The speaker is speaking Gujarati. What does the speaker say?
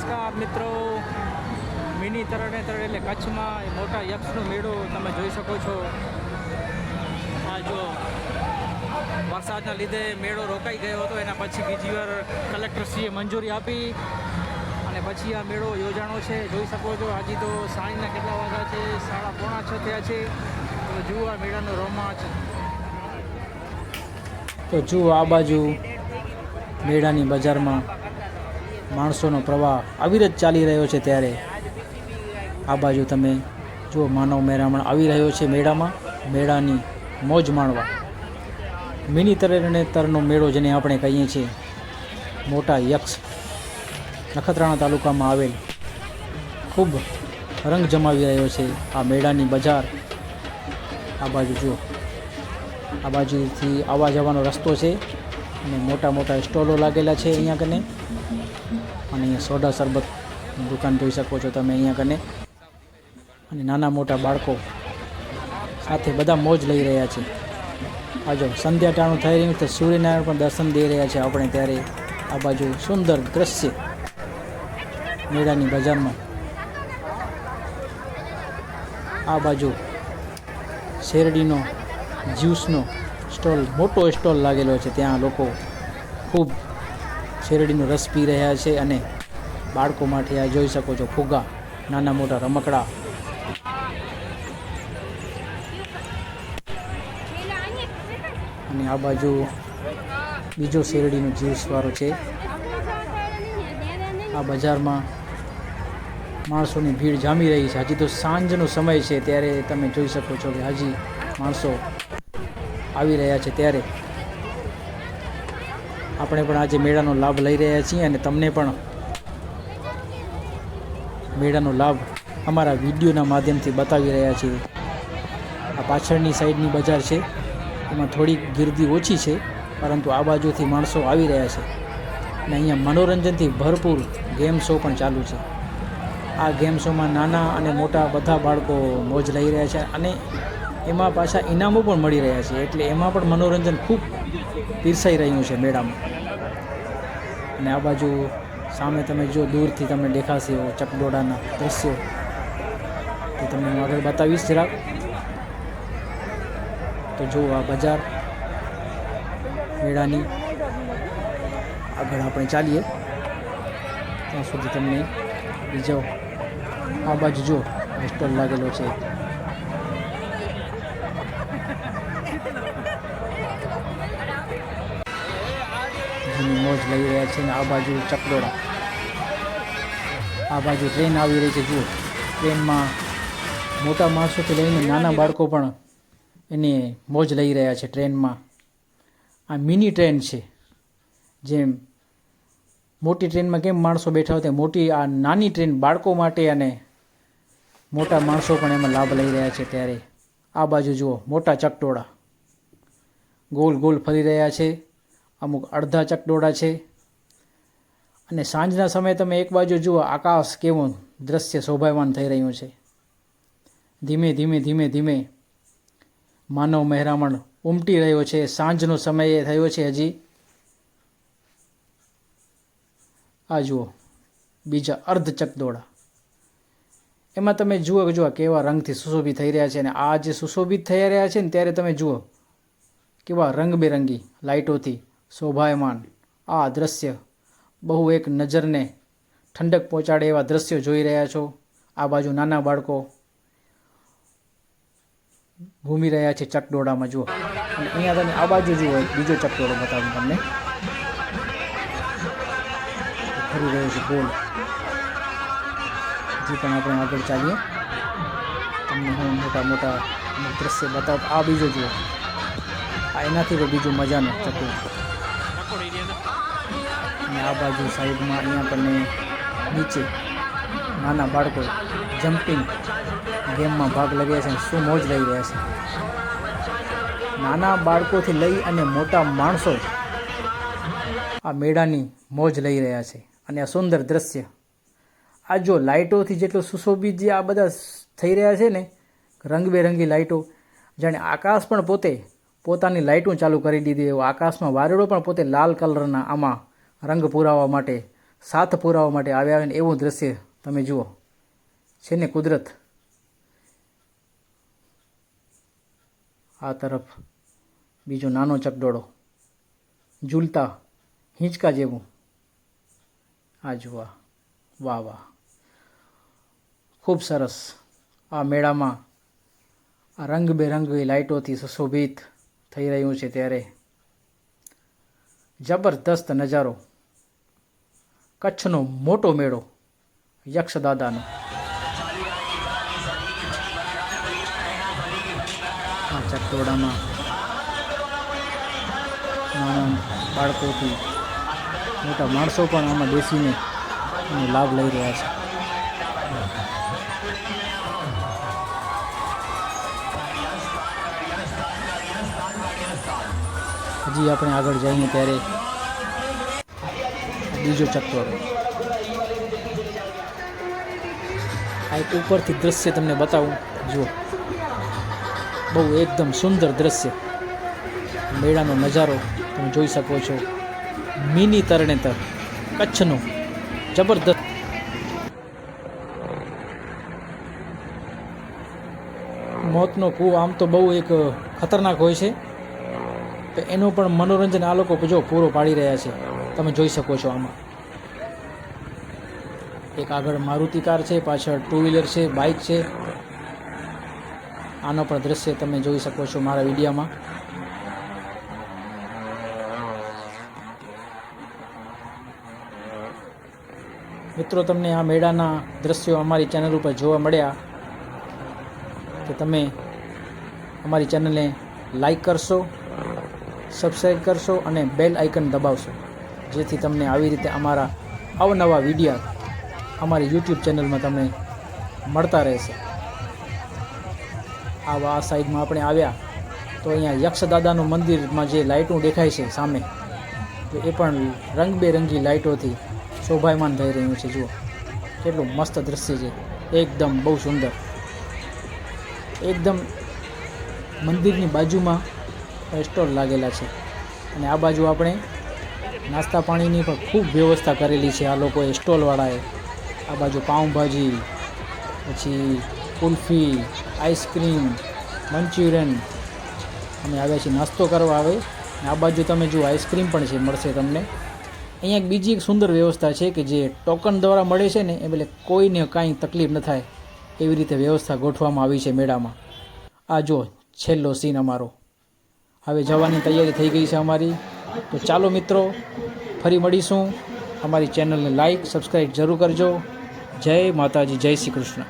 નમસ્કાર મિત્રો. મિની તરણેતર એટલે કચ્છમાં એ મોટા યક્ષનો મેળો તમે જોઈ શકો છો. આ જો વરસાદના લીધે મેળો રોકાઈ ગયો હતો, એના પછી બીજી વાર કલેક્ટરશ્રીએ મંજૂરી આપી. અને પછી આ મેળો યોજાણો છે, જોઈ શકો છો. હજી તો સાંજના કેટલા વાગ્યા છે? સાડા પોણા છ થયા છે. તો જુઓ આ મેળાનો રોમાંચ. તો જુઓ આ બાજુ મેળાની બજારમાં માણસોનો પ્રવાહ અવિરત ચાલી રહ્યો છે ત્યારે. આ બાજુ તમે જુઓ, માનવ મેરામણ આવી રહ્યો છે મેળામાં, મેળાની મોજ માણવા. મિની તરણેતરનો મેળો જેને આપણે કહીએ છીએ. મોટા યક્ષ નખત્રાણા તાલુકામાં આવેલ. ખૂબ રંગ જમાવી રહ્યો છે આ મેળાની બજાર. આ બાજુ જુઓ. આ બાજુથી આવવા જવાનો રસ્તો છે અને મોટા મોટા સ્ટોલો લાગેલા છે અહીંયા કને. અને અહીંયા સોડા શરબત દુકાન જોઈ શકો છો તમે અહીંયા કને. અને નાના મોટા બાળકો સાથે બધા મોજ લઈ રહ્યા છે. આ જો સંધ્યા ટાણું થઈ રહ્યું તો સૂર્યનારાયણ પણ દર્શન દઈ રહ્યા છે આપણે ત્યારે. આ બાજુ સુંદર દ્રશ્ય મેળાની બજારમાં. આ બાજુ શેરડીનો જ્યુસનો સ્ટોલ, મોટો સ્ટોલ લાગેલો છે. ત્યાં લોકો ખૂબ શેરડીનો રસ પી રહ્યા છે અને બાળકો માટે આ જોઈ શકો છો ફુગા નાના મોટા રમકડા. અને આ બાજુ બીજો શેરડીનો જ્યુસવાળો છે. આ બજારમાં માણસોની ભીડ જામી રહી છે. હજી તો સાંજનો સમય છે ત્યારે તમે જોઈ શકો છો કે હજી માણસો આવી રહ્યા છે ત્યારે. આપણે પણ આજે મેળાનો લાભ લઈ રહ્યા છીએ અને તમને પણ મેળાનો લાભ અમારા વિડીયોના માધ્યમથી બતાવી રહ્યા છીએ. આ પાછળની સાઈડની બજાર છે. એમાં થોડીક ગીર્દી ઓછી છે, પરંતુ આ બાજુથી માણસો આવી રહ્યા છે. અને અહીંયા મનોરંજનથી ભરપૂર ગેમ શો પણ ચાલુ છે. આ ગેમ શોમાં નાના અને મોટા બધા બાળકો મોજ લઈ રહ્યા છે અને એમાં પાછા ઇનામો પણ મળી રહ્યા છે. એટલે એમાં પણ મનોરંજન ખૂબ પીરસાઈ રહ્યું છે મેળામાં. અને આ બાજુ સામે તમે જો દૂરથી તમને દેખાશે એવો ચકડોળાના દ્રશ્યો. તે તમને હું આગળ બતાવીશ જરાક. તો જુઓ આ બજાર મેળાની આગળ આપણે ચાલીએ. ત્યાં સુધી તમને બીજો આ બાજુ જો સ્ટોલ લાગેલો છે. જેની મોજ લઈ રહ્યા છે ને આ બાજુ ચકડોળા. આ બાજુ ટ્રેન આવી રહી છે, જુઓ. ટ્રેનમાં મોટા માણસોથી લઈને નાના બાળકો પણ એની મોજ લઈ રહ્યા છે ટ્રેનમાં. આ મિની ટ્રેન છે. જેમ મોટી ટ્રેનમાં કેમ માણસો બેઠા હોય તે મોટી આ નાની ટ્રેન બાળકો માટે અને મોટા માણસો પણ એમાં લાભ લઈ રહ્યા છે ત્યારે. આ બાજુ જુઓ, મોટા ચકટોળા ગોલ ગોલ ફરી રહ્યા છે. અમુક અડધા ચકડોળા છે. અને સાંજના સમયે તમે એક બાજુ જુઓ, આકાશ કેવું દ્રશ્ય શોભાયમાન થઈ રહ્યું છે. ધીમે ધીમે ધીમે ધીમે માનવ મહેરામણ ઉમટી રહ્યો છે. સાંજનો સમય થયો છે હજી. આ જુઓ, બીજા અર્ધ ચકડોળા. એમાં તમે જુઓ જુઓ કેવા રંગથી સુશોભિત થઈ રહ્યા છે અને આ જે સુશોભિત થઈ રહ્યા છે ને, ત્યારે તમે જુઓ કેવા રંગબેરંગી લાઇટોથી શોભાયમાન. આ દ્રશ્ય બહુ એક નજરને ઠંડક પહોંચાડે એવા દ્રશ્યો જોઈ રહ્યા છો. આ બાજુ નાના બાળકો ઘૂમી રહ્યા છે ચકડોળામાં, જુઓ. અને અહીંયા તમે આ બાજુ જુઓ, બીજો ચકડોળો બતાવું તમને. ફરી રહ્યો છે ગોલ હજી પણ આપણે આગળ ચાલીએ. તમને હું મોટા મોટા દૃશ્ય બતાવ. આ બીજો જુઓ. આ એનાથી બીજું મજાનું ચકડોળ આ બાજુ સાઈડમાં અહીંયા આપણને નીચે નાના બાળકો જમ્પિંગ ગેમમાં ભાગ લઈ રહ્યા છે અને શું મોજ લઈ રહ્યા છે. નાના બાળકોથી લઈ અને મોટા માણસો આ મેળાની મોજ લઈ રહ્યા છે અને આ સુંદર દ્રશ્ય. આ જો લાઇટોથી જેટલું સુશોભિત જે આ બધા થઈ રહ્યા છે ને, રંગબેરંગી લાઇટો, જાણે આકાશ પણ પોતે પોતાની લાઇટો ચાલુ કરી દીધી, એવું આકાશમાં વાદળો પણ પોતે લાલ કલરના આમાં રંગ પુરાવા માટે, સાથ પુરાવા માટે આવ્યા હોય ને એવું દ્રશ્ય તમે જુઓ. છે ને કુદરત. આ તરફ બીજો નાનો ચકડોળો. ઝૂલતા, હિંચકા જેવું. આ જુઓ વાહ વાહ. ખૂબ સરસ. આ મેળામાં આ રંગબેરંગી લાઇટોથી સુશોભિત થઈ રહ્યું છે ત્યારે. જબરદસ્ત નજારો. કચ્છનો મોટો મેળો, યક્ષદાદાનો. આ ચકડોળામાં નાના બાળકોથી મોટા માણસો પણ આમાં બેસીને લાભ લઈ રહ્યા છે. હજી આપણે આગળ જઈએ ત્યારે બીજો ચકડોળો આ એક ઉપરથી દ્રશ્ય તમને બતાવું. જુઓ. બહુ એકદમ સુંદર દ્રશ્ય. મેળાનો નજારો તમે જોઈ શકો છો. મિની તરણેતર. કચ્છનો. જબરદસ્ત. મોતનો કૂવો આમ તો બહુ એક ખતરનાક હોય છે. તો એનું પણ મનોરંજન આ લોકો જો પૂરો પાડી રહ્યા છે. તમે જોઈ શકો છો આમાં. એક આગળ મારુતિ કાર છે, પાછળ ટુ વ્હીલર છે બાઇક છે. આનો પણ દ્રશ્ય તમે જોઈ શકો છો મારા વિડીયામાં. મિત્રો, તમને આ મેળાના દ્રશ્યો અમારી ચેનલ ઉપર જોવા મળ્યા તો તમે અમારી ચેનલને લાઈક કરશો. સબસ્ક્રાઈબ કરશો અને બેલ આઇકન દબાવશો. જેથી તમને આવી રીતે અમારા અવનવા વિડીયા અમારી યુટ્યુબ ચેનલમાં તમને મળતા રહેશે. આવા આ સાઈડમાં આપણે આવ્યા, તો અહીંયા યક્ષદાદાનું મંદિરમાં જે લાઇટો દેખાય છે સામે, તો એ પણ રંગબેરંગી લાઇટોથી શોભાયમાન થઈ રહ્યું છે. જુઓ, કેટલું મસ્ત દ્રશ્ય છે. એકદમ બહુ સુંદર. એકદમ મંદિરની બાજુમાં સ્ટોલ લાગેલા છે. અને આ બાજુ આપણે નાસ્તા પાણીની પણ ખૂબ વ્યવસ્થા કરેલી છે આ લોકોએ સ્ટોલવાળાએ. આ બાજુ પાઉંભાજી, પછી કુલ્ફી, આઈસ્ક્રીમ, મંચુરિયન. અમે આવ્યા છીએ નાસ્તો કરવા આવે અને આ બાજુ તમે જુઓ આઈસ્ક્રીમ પણ છે, મળશે તમને. અહીંયા એક બીજી એક સુંદર વ્યવસ્થા છે કે જે ટોકન દ્વારા મળે છે ને એટલે કોઈને કાંઈ તકલીફ ન થાય. એવી રીતે વ્યવસ્થા ગોઠવામાં આવી છે મેળામાં. આ જો છેલ્લો સીન અમારો. હવે જવાની તૈયારી થઈ ગઈ છે અમારી. તો ચાલો મિત્રો, ફરી મળીશું. અમારી ચેનલને લાઈક સબસ્ક્રાઈબ જરૂર કરજો. જય માતાજી, જય શ્રી કૃષ્ણ.